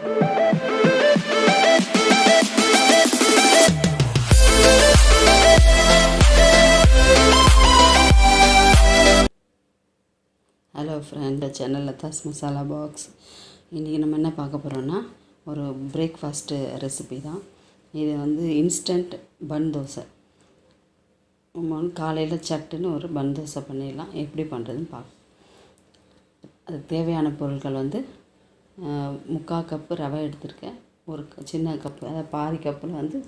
Hello friend channel Latha's masala box இன்றைக்கி நம்ம என்ன பார்க்க போகிறோன்னா ஒரு பிரேக்ஃபாஸ்ட்டு ரெசிபி தான். இது வந்து இன்ஸ்டன்ட் பன் தோசை. நம்ம வந்து காலையில் சட்டுன்னு ஒரு பன் தோசை பண்ணிடலாம். எப்படி பண்ணுறதுன்னு பார்க்க அதுக்கு தேவையான பொருட்கள் வந்து முக்கால் கப்பு ரவை எடுத்திருக்கேன். ஒரு க- சின்ன கப்பு அதாவது பாதி கப்பில் வந்து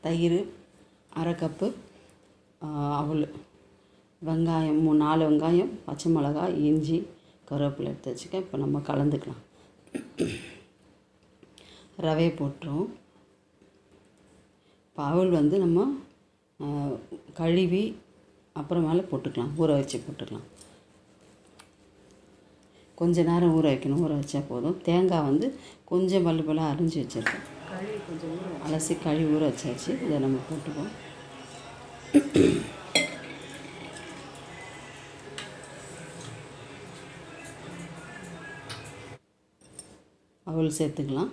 தயிர் அரை கப்பு அஹ், அவல் வெங்காயம் மூணு நாலு வெங்காயம் பச்சை மிளகாய் இஞ்சி கருவேப்பிலை எடுத்து வச்சுக்கேன் இப்போ நம்ம கலந்துக்கலாம். ரவையை போட்டுரும் இப்போ அவல் வந்து நம்ம கழுவி அப்புறமேல போட்டுக்கலாம். ஊற வச்சு போட்டுக்கலாம். கொஞ்ச நேரம் ஊற வைக்கணும். ஊற வச்சா போதும். தேங்காய் வந்து கொஞ்சம் பல்லு பல்லாக அரிஞ்சு வச்சுருக்கேன். கொஞ்சம் அலசி கழுவி ஊற வச்சாச்சு. இதை நம்ம போட்டுப்போம். அவள் சேர்த்துக்கலாம்.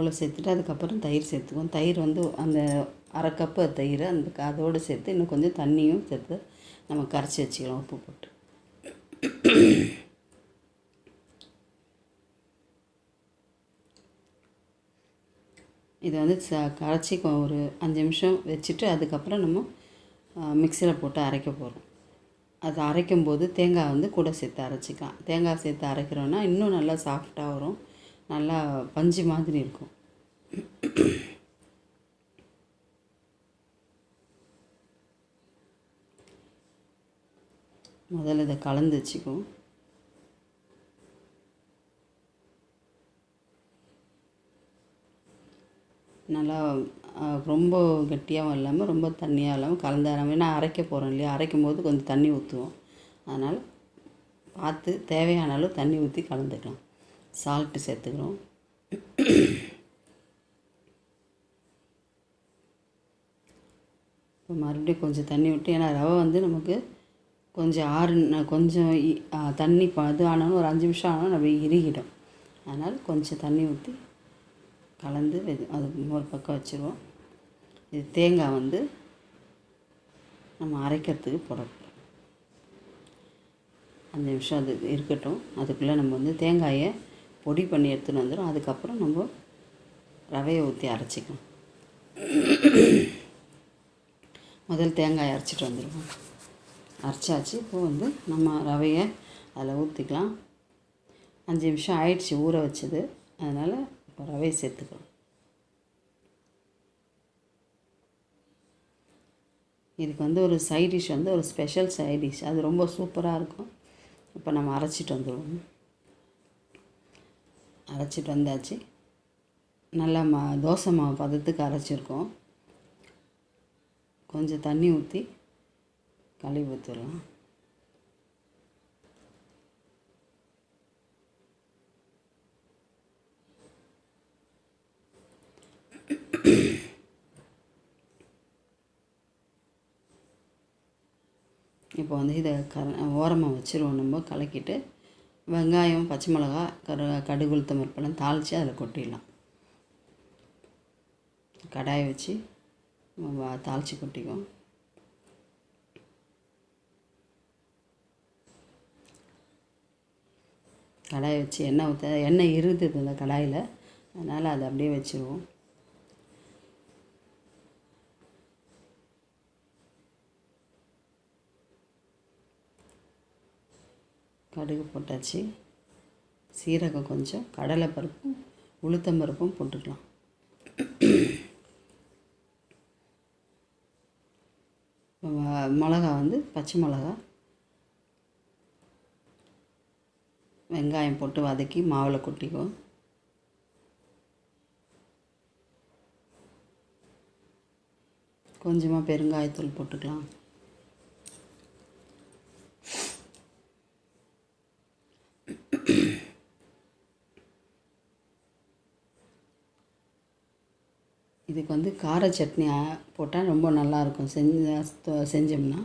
அவளை சேர்த்துட்டு அதுக்கப்புறம் தயிர் சேர்த்துக்குவோம். தயிர் வந்து அந்த அரை கப்பு தயிர் அந்த அதோடு சேர்த்து இன்னும் கொஞ்சம் தண்ணியும் சேர்த்து நம்ம கரைச்சி வச்சுக்கலாம் உப்பு போட்டு. இதை வந்து ச கரைச்சி ஒரு அஞ்சு நிமிஷம் வச்சுட்டு அதுக்கப்புறம் நம்ம மிக்சியில் போட்டு அரைக்க போகிறோம் அது அரைக்கும் போது தேங்காய் வந்து கூட சேர்த்து அரைச்சிக்கலாம். தேங்காய் சேர்த்து அரைக்கிறோன்னா இன்னும் நல்லா சாஃப்டாக வரும். நல்லா பஞ்சு மாதிரி இருக்கும். முதல்ல இதை கலந்து வச்சுக்கும் நல்லா ரொம்ப கெட்டியாகவும் இல்லாமல் ரொம்ப தண்ணியாக இல்லாமல் கலந்து நம்ம ஏன்னா அரைக்க போகிறோம் இல்லையா? அரைக்கும் போது கொஞ்சம் தண்ணி ஊற்றுவோம் அதனால் பார்த்து தேவையான அளவு தண்ணி ஊற்றி கலந்துக்கலாம். சால்ட்டு சேர்த்துக்கிறோம். இப்போ மறுபடியும் கொஞ்சம் தண்ணி விட்டு ஏன்னா ரவை வந்து நமக்கு கொஞ்சம் ஆறு கொஞ்சம் தண்ணி இது ஆனாலும் ஒரு அஞ்சு நிமிஷம் ஆனாலும் நம்ம இறுகிடும். அதனால் கொஞ்சம் தண்ணி ஊற்றி கலந்து வெ- அது ஒரு பக்கம் வச்சுருவோம். இது தேங்காய் வந்து நம்ம அரைக்கிறதுக்கு போடப்போம் அஞ்சு நிமிஷம் அது இருக்கட்டும். அதுக்குள்ளே நம்ம வந்து தேங்காயை பொடி பண்ணி எடுத்துகிட்டு வந்துடும் அதுக்கப்புறம் நம்ம ரவையை ஊற்றி அரைச்சிக்கணும் முதல் தேங்காயை அரைச்சிட்டு வந்துடுவோம் அரைச்சாச்சு. இப்போது வந்து நம்ம ரவையை அதில் ஊற்றிக்கலாம் அஞ்சு நிமிஷம் ஆயிடுச்சு ஊற வச்சது. அதனால் இப்போ ரவையை சேர்த்துக்கலாம். இதுக்கு வந்து ஒரு சைட் டிஷ் வந்து ஒரு ஸ்பெஷல் சைட் டிஷ். அது ரொம்ப சூப்பராக இருக்கும். இப்போ நம்ம அரைச்சிட்டு வந்துடுவோம் அரைச்சிட்டு வந்தாச்சு. நல்லா மா தோசை மாவு பதத்துக்கு அரைச்சிருக்கோம். கொஞ்சம் தண்ணி ஊற்றி கழுவி ஊற்றிடலாம் இப்போ வந்து இதை கர ஓரமாக வச்சுருவோம் நம்ம கலக்கிட்டு. வெங்காயம் பச்சை மிளகா கரு கடுகு உளுத்தம் பருப்பெல்லாம் தாளித்து அதில் கொட்டிடலாம். கடாயை வச்சு தாளித்து கொட்டிக்குவோம். கடாயை வச்சு எண்ணெய் ஊற்ற எண்ணெய் இருந்தது அந்த கடாயில். அதனால் அதை அப்படியே வச்சுருவோம். கடுகு போட்டாச்சு. சீரகம் கொஞ்சம் கடலை பருப்பும் உளுத்தம்பருப்பும் போட்டுக்கலாம். மிளகா வந்து பச்சை மிளகா. வெங்காயம் போட்டு வதக்கி மாவில் கொட்டிக்குவோம். கொஞ்சமாக பெருங்காயத்தூள் போட்டுக்கலாம். இதுக்கு வந்து கார சட்னி போட்டால் ரொம்ப நல்லாயிருக்கும் செஞ்ச செஞ்சோம்னா.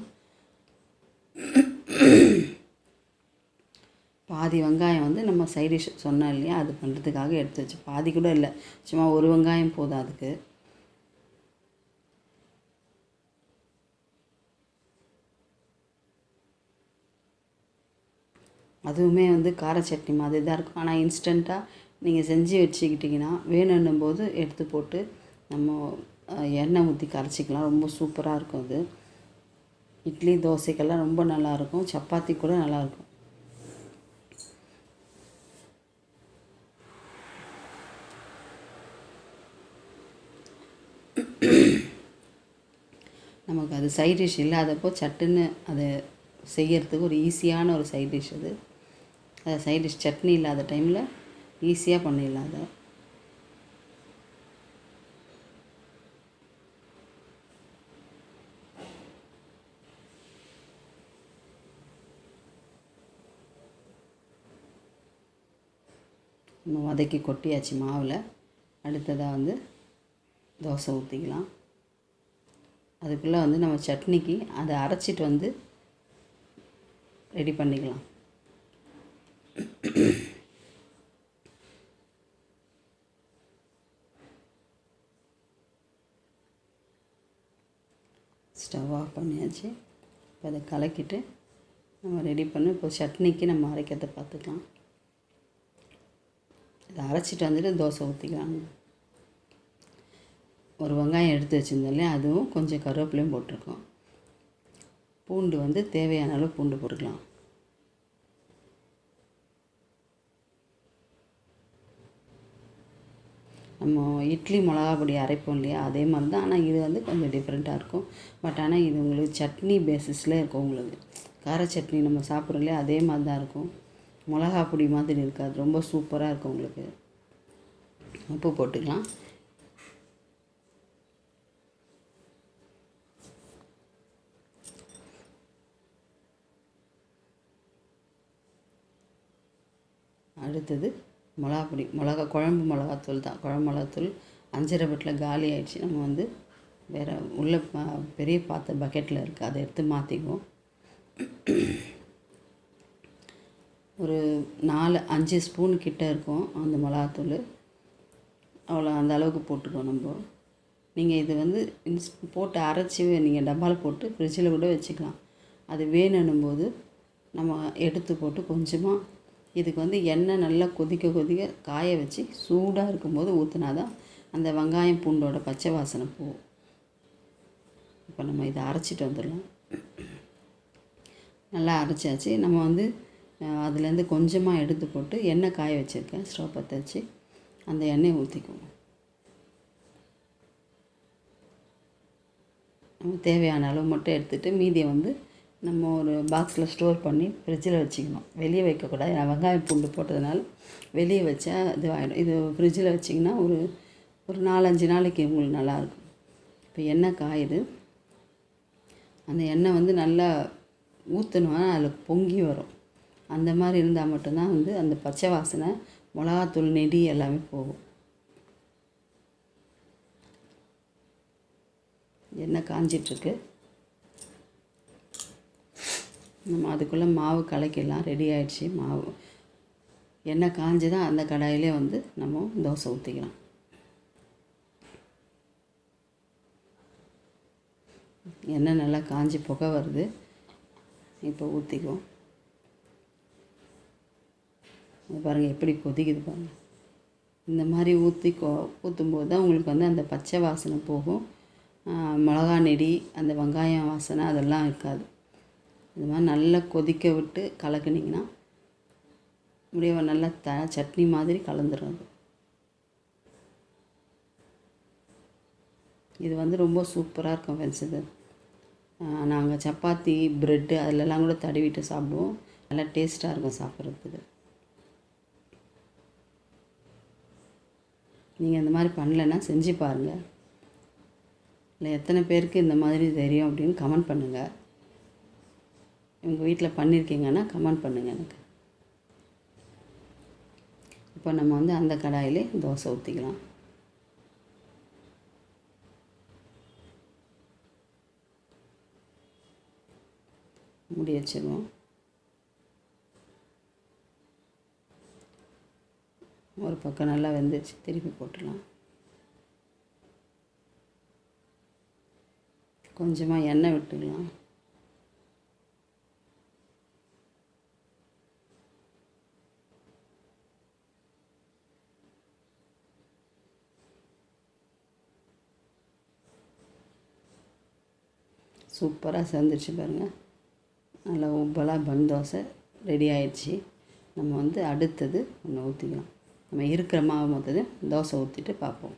பாதி வெங்காயம் வந்து நம்ம சைடிஷ் சொன்னோம் இல்லையா அது பண்ணுறதுக்காக எடுத்து வச்சு பாதி கூட இல்லை. சும்மா ஒரு வெங்காயம் போதும் அதுக்கு. அதுவுமே வந்து கார சட்னி மாதிரி தான் இருக்கும் ஆனால் இன்ஸ்டண்ட்டாக நீங்கள் செஞ்சு வச்சுக்கிட்டிங்கன்னா வேணுன்னும் போது எடுத்து போட்டு நம்ம எண்ணெய் ஊற்றி கரைச்சிக்கலாம். ரொம்ப சூப்பராக இருக்கும் அது. இட்லி தோசைக்கெல்லாம் ரொம்ப நல்லாயிருக்கும். சப்பாத்தி கூட நல்லாயிருக்கும். நமக்கு அது சைட் டிஷ் இல்லாதப்போ சட்டுன்னு அதை செய்கிறதுக்கு ஒரு ஈஸியான ஒரு சைட் டிஷ் அது. அது சைட் டிஷ் சட்னி இல்லாத டைமில் ஈஸியாக பண்ணிடலாம் அதை. நம்ம வதக்கி கொட்டியாச்சு மாவில். அடுத்ததாக வந்து தோசை ஊற்றிக்கலாம் அதுக்குள்ளே வந்து நம்ம சட்னிக்கு அதை அரைச்சிட்டு வந்து ரெடி பண்ணிக்கலாம். ஸ்டவ் ஆஃப் பண்ணியாச்சு. இப்போ அதை கலக்கிட்டு நம்ம ரெடி பண்ணி இப்போ சட்னிக்கு நம்ம அரைக்கிறத பார்த்துக்கலாம். இதை அரைச்சிட்டு வந்துட்டு தோசை ஊற்றிக்கலாம் ஒரு வெங்காயம் எடுத்து வச்சுருந்தோம் அதுவும் கொஞ்சம் கருவேப்பிலையும் போட்டிருக்கோம். பூண்டு வந்து தேவையான அளவு பூண்டு போட்டுக்கலாம். நம்ம இட்லி மிளகா பொடி அரைப்போம் இல்லையா அதே மாதிரி தான். ஆனால் இது வந்து கொஞ்சம் டிஃப்ரெண்ட்டாக இருக்கும். பட் ஆனால் இது உங்களுக்கு சட்னி பேசிஸில் இருக்கும் உங்களுக்கு. கார சட்னி நம்ம சாப்பிட்றோம் இல்லையா அதே மாதிரி தான் இருக்கும். மிளகா பொடி மாதிரி இருக்காது ரொம்ப சூப்பராக இருக்கும் உங்களுக்கு. உப்பு போட்டுக்கலாம். அடுத்தது மிளகா பொடி. மிளகா குழம்பு மிளகாத்தூள் தான். குழம்பு மிளகாத்தூள் அஞ்சரை பட்டில் காலி ஆகிடுச்சு நம்ம வந்து வேறு உள்ள பெரிய பாத்திர பக்கெட்டில் இருக்குது அதை எடுத்து மாற்றிக்குவோம் ஒரு நாலு அஞ்சு ஸ்பூன் கிட்டே இருக்கும் அந்த மிளகாத்தூள். அவ்வளோ அந்த அளவுக்கு போட்டுக்கோ நம்ம. நீங்கள் இது வந்து இன்ஸ் போட்டு அரைச்சி நீங்கள் டப்பாவில் போட்டு ஃப்ரிட்ஜில் கூட வச்சுக்கலாம். அது வேணும் போது நம்ம எடுத்து போட்டு கொஞ்சமாக இதுக்கு வந்து எண்ணெய் நல்லா கொதிக்க கொதிக்க காய வச்சு சூடாக இருக்கும்போது ஊற்றினா தான் அந்த வெங்காயம் பூண்டோட பச்சை வாசனை போகும். இப்போ நம்ம இதை அரைச்சிட்டு வந்துடலாம். நல்லா அரைச்சாச்சு. நம்ம வந்து அதுலேருந்து கொஞ்சமாக எடுத்து போட்டு எண்ணெய் காய வச்சுருக்கேன். ஸ்டவ் பற்ற வச்சு அந்த எண்ணெயை ஊற்றிக்குவோம். நம்ம தேவையான அளவு மட்டும் எடுத்துகிட்டு மீதியை வந்து நம்ம ஒரு பாக்ஸில் ஸ்டோர் பண்ணி ஃப்ரிட்ஜில் வச்சுக்கணும். வெளியே வைக்கக்கூடாது. நான் வெங்காயம் பூண்டு போட்டதுனால வெளியே வச்சா இது ஆகிடும் இது ஃப்ரிட்ஜில் வச்சிங்கன்னா ஒரு ஒரு நாலஞ்சு நாளைக்கு உங்களுக்கு நல்லாயிருக்கும். இப்போ எண்ணெய் காயுது. அந்த எண்ணெய் வந்து நல்லா ஊற்றணும் அதில் பொங்கி வரும். அந்த மாதிரி இருந்தால் மட்டும்தான் வந்து அந்த பச்சை வாசனை மிளகாத்தூள் நெடி எல்லாமே போகும். எண்ணெய் காஞ்சிட்ருக்கு. நம்ம அதுக்குள்ளே மாவு கலக்கிடலாம். ரெடி ஆகிடுச்சி மாவு. எண்ணெய் காஞ்சி தான் அந்த கடாயிலே வந்து நம்ம தோசை ஊற்றிக்கலாம் எண்ணெய் நல்லா காஞ்சி புகை வருது. இப்போ ஊற்றிக்குவோம் பாருங்கள் எப்படி கொதிக்குது பாருங்கள் இந்த மாதிரி ஊற்றி கொ ஊற்றும்போது தான் உங்களுக்கு வந்து அந்த பச்சை வாசனை போகும். மிளகா நெடி அந்த வெங்காயம் வாசனை அதெல்லாம் இருக்காது. இது மாதிரி நல்லா கொதிக்க விட்டு கலக்குனிங்கன்னா அப்படியே நல்லா த சட்னி மாதிரி கலந்துடும் இது வந்து ரொம்ப சூப்பராக இருக்கும் ஃப்ரெண்ட்ஸ் இது. நாங்கள் சப்பாத்தி ப்ரெட்டு அதிலெல்லாம் கூட தடவிட்டு சாப்பிடுவோம். நல்லா டேஸ்ட்டாக இருக்கும் சாப்பிட்றதுக்கு. நீங்கள் இந்த மாதிரி பண்ணலைன்னா செஞ்சு பாருங்கள் இல்லை எத்தனை பேருக்கு இந்த மாதிரி தெரியும் அப்படின்னு கமெண்ட் பண்ணுங்கள் உங்கள் வீட்டில் பண்ணியிருக்கீங்கன்னா கமெண்ட் பண்ணுங்கள் எனக்கு. இப்போ நம்ம வந்து அந்த கடாயிலே தோசை ஊற்றிக்கலாம் முடி வச்சிருவோம். ஒரு பக்கம் நல்லா வெந்துச்சு திருப்பி போட்டுடலாம். கொஞ்சமாக எண்ணெய் விட்டுக்கலாம். சூப்பராக சேர்ந்துருச்சு பாருங்கள் நல்லா உப்பலாக பன் தோசை ரெடி ஆயிடுச்சு. நம்ம வந்து அடுத்தது ஒன்று ஊற்றிக்கலாம் நம்ம இருக்கிற மாவு மொத்தத்தையும் தோசை ஊற்றிட்டு பார்ப்போம்.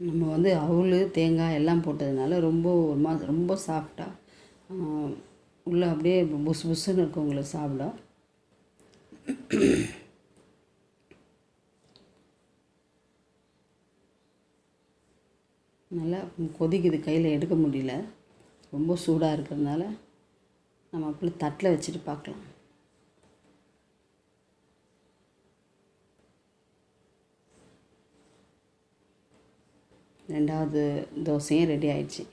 நம்ம வந்து அவுள் தேங்காய் எல்லாம் போட்டதுனால ரொம்ப ஒரு மாதம் ரொம்ப சாஃப்டாக உள்ளே அப்படியே புஸ் புஸ்ஸுன்னு இருக்கும் உங்களுக்கு சாப்பிட. நல்லா கொதிக்குது கையில் எடுக்க முடியல. ரொம்ப சூடாக இருக்கிறதுனால நம்ம அப்படி தட்டில் வச்சுட்டு பார்க்கலாம். ரெண்டாவது தோசையும் ரெடி ஆயிடுச்சு.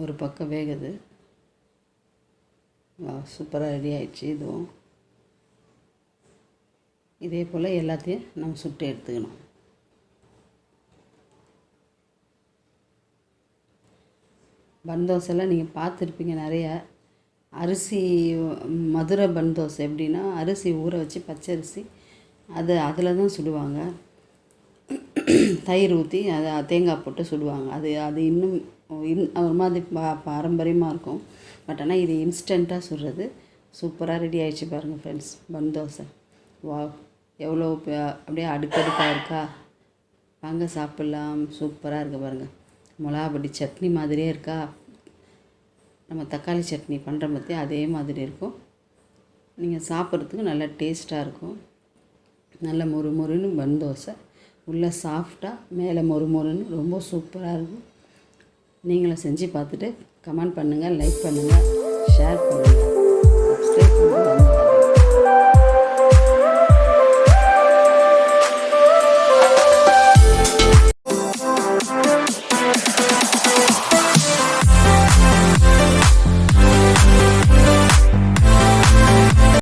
ஒரு பக்கம் வேகுது. சூப்பராக ரெடி ஆயிடுச்சு. இதுவும் இதே போல் எல்லாத்தையும் நம்ம சுட்டு எடுத்துக்கணும். பன் தோசைலாம் நீங்கள் பார்த்துருப்பீங்க நிறைய. அரிசி மதுரை பன் தோசை எப்படின்னா அரிசி ஊற வச்சு பச்சை அரிசி அது அதில் தான் சுடுவாங்க. தயிர் ஊற்றி அதை தேங்காய் போட்டு சுடுவாங்க. அது அது இன்னும் இன் ஒரு மாதிரி பா பாரம்பரியமாக இருக்கும். பட் ஆனால் இது இன்ஸ்டண்ட்டாக சுடுறது. சூப்பராக ரெடி ஆகிடுச்சு பாருங்கள் ஃப்ரெண்ட்ஸ் பன் தோசை. வா எவ்வளோ அப்படியே அடுக்கடுக்காக இருக்கா? வாங்க சாப்பிட்லாம். சூப்பராக இருக்குது பாருங்கள் மிளகாப்பொடி சட்னி மாதிரியே இருக்கா? நம்ம தக்காளி சட்னி பண்ணுற பற்றி அதே மாதிரி இருக்கும். நீங்கள் சாப்பிட்றதுக்கு நல்லா டேஸ்ட்டாக இருக்கும். நல்ல மொறு மொறுன்னு பன் தோசை. உள்ளே சாஃப்டாக மேலே மொறு மொறுன்னு ரொம்ப சூப்பராக இருக்கும். நீங்களும் செஞ்சு பார்த்துட்டு கமெண்ட் பண்ணுங்கள் லைக் பண்ணுங்கள் ஷேர் பண்ணுங்கள் சப்ஸ்கிரைப் பண்ணுங்கள்